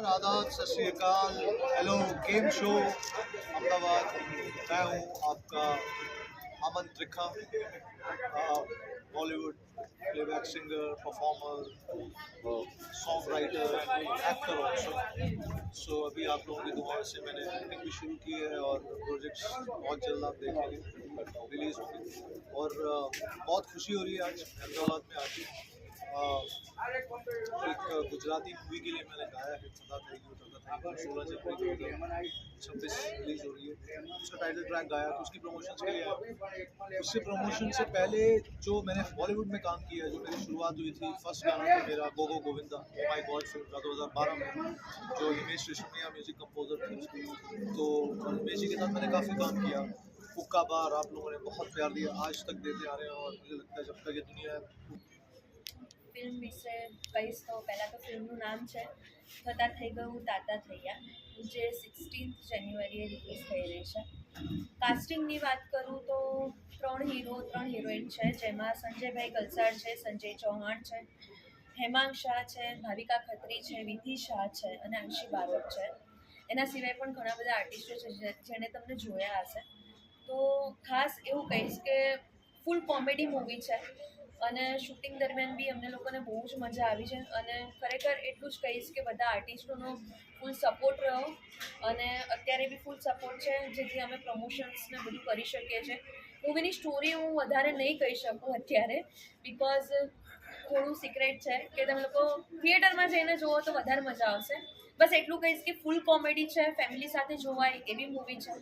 आदाब सत श्रीकाल hello game show Ahmedabad. मैं हूँ आपका Aman Trikha Bollywood playback singer performer song writer actor also so अभी आप लोगों की दुआओं से मैंने एक्टिंग भी शुरू की है और प्रोजेक्ट्स बहुत जल्द आप देखेंगे रिलीज़ होंगे। और बहुत खुशी हो रही है आज अहमदाबाद में आके। एक गुजराती मूवी के लिए मैंने गाया है सदा थैंक यू सदा थैंक यू सोलह जनवरी दो छब्बीस रिलीज़ हो रही है। उसका टाइटल ट्रैक गाया तो उसकी प्रमोशन के लिए। उससे प्रमोशन से पहले जो मैंने बॉलीवुड में काम किया, जो मेरी शुरुआत हुई थी फ़र्स्ट गाना था मेरा go go Govinda my God film का दो हज़ार बारह में, जो हिमेश रेशमिया म्यूज़िक कंपोजर थे तो हिमेश जी के साथ मैंने काफ़ी काम किया। हुक्का बार आप लोगों ने बहुत प्यार दिया, आज तक देते आ रहे हैं और मुझे लगता है जब तक ये दुनिया ફિલ્મ વિશે કહીશ તો પહેલાં તો ફિલ્મનું નામ છે, થતા થઈ ગયું, તાતા થયા, જે સિક્સટીન્થ જાન્યુઆરીએ રિલીઝ થઈ રહી છે. કાસ્ટિંગની વાત કરું તો ત્રણ હીરો ત્રણ હિરોઈન છે, જેમાં સંજયભાઈ ગલસાડ છે, સંજય ચૌહાણ છે, હેમાંગ શાહ છે, ભાવિકા ખત્રી છે, વિધિ શાહ છે અને અંશી બારોટ છે. એના સિવાય પણ ઘણા બધા આર્ટિસ્ટો છે જેણે તમને જોયા હશે. તો ખાસ એવું કહીશ કે ફૂલ કોમેડી મૂવી છે. અને શૂટિંગ દરમિયાન બી અમને લોકોને બહુ જ મજા આવી છે. અને ખરેખર એટલું જ કહીશ કે બધા આર્ટિસ્ટોનો ફૂલ સપોર્ટ રહ્યો. અને અત્યારે બી ફૂલ સપોર્ટ છે, જેથી અમે પ્રમોશન્સને બધું કરી શકીએ છીએ. મૂવીની સ્ટોરી હું વધારે નહીં કહી શકું અત્યારે બિકોઝ થોડું સિક્રેટ છે કે તમે લોકો થિયેટરમાં જઈને જુઓ તો વધારે મજા આવશે. બસ એટલું કહીશ કે ફૂલ કોમેડી છે ફેમિલી સાથે જોવાય એવી મૂવી છે.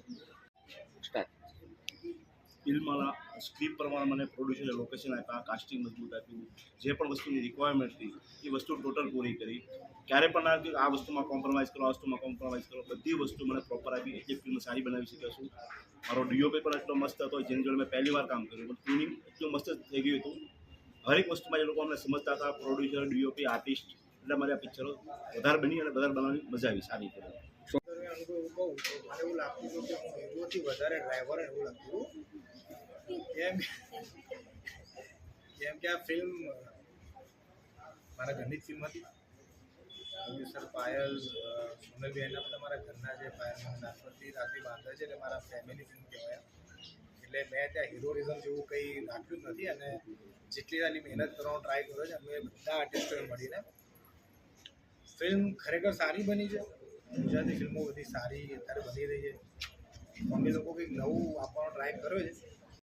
ફિલ્મના સ્ક્રિપ્ટ પ્રમાણે મને પ્રોડ્યુસરે લોકેશન આપ્યા કાસ્ટિંગ મજબૂત આપ્યું. જે પણ વસ્તુની રિક્વાયરમેન્ટ હતી, એ વસ્તુ ટોટલ પૂરી કરી. ક્યારે પણ ના આ વસ્તુમાં કોમ્પ્રોમાઇઝ કરો, આ વસ્તુમાં કોમ્પ્રોમાઇઝ કરો, બધી વસ્તુ મને પ્રોપર આપી. એટલે ફિલ્મ સારી બનાવી શક્યો છું. મારો ડીઓપી પણ એટલો મસ્ત હતો, જેની જોડે મેં પહેલી વાર કામ કર્યું. પણ ટ્યુનિંગ એટલું મસ્ત થઈ ગયું હતું. હરેક વસ્તુમાં એ લોકો અમને સમજતા હતા પ્રોડ્યુસર ડીઓપી આર્ટિસ્ટ એટલે મારે આ પિક્ચરો વધારે બની અને વધારે બનાવવાની મજા આવી, સારી રીતે. અનુભવ કહું મને એવું લાગતું હતું કે હું હીરોથી વધારે ડ્રાઈવર એવું લાગતું હતું. કેમ? કેમ કે આ ફિલ્મ મારા ઘરની ફિલ્મ હતી. પ્રોડ્યુસર પાયલ સોનલબેન બધા મારા ઘરના જે પાયલ નાનપણથી રાતે બાંધે છે, એટલે મારા ફેમિલી ફિલ્મ કહેવાય. એટલે મેં ત્યાં હિરોરિઝમ જેવું કંઈ રાખ્યું જ નથી અને જેટલી આની મહેનત કરવાનો ટ્રાય કર્યો છે, અમે બધા આર્ટિસ્ટોને મળીને ફિલ્મ ખરેખર સારી બની છે. ગુજરાતી ફિલ્મો બધી સારી અત્યારે બની રહી છે. અમે લોકો કંઈક નવું આપવાનો ટ્રાય કર્યો છે.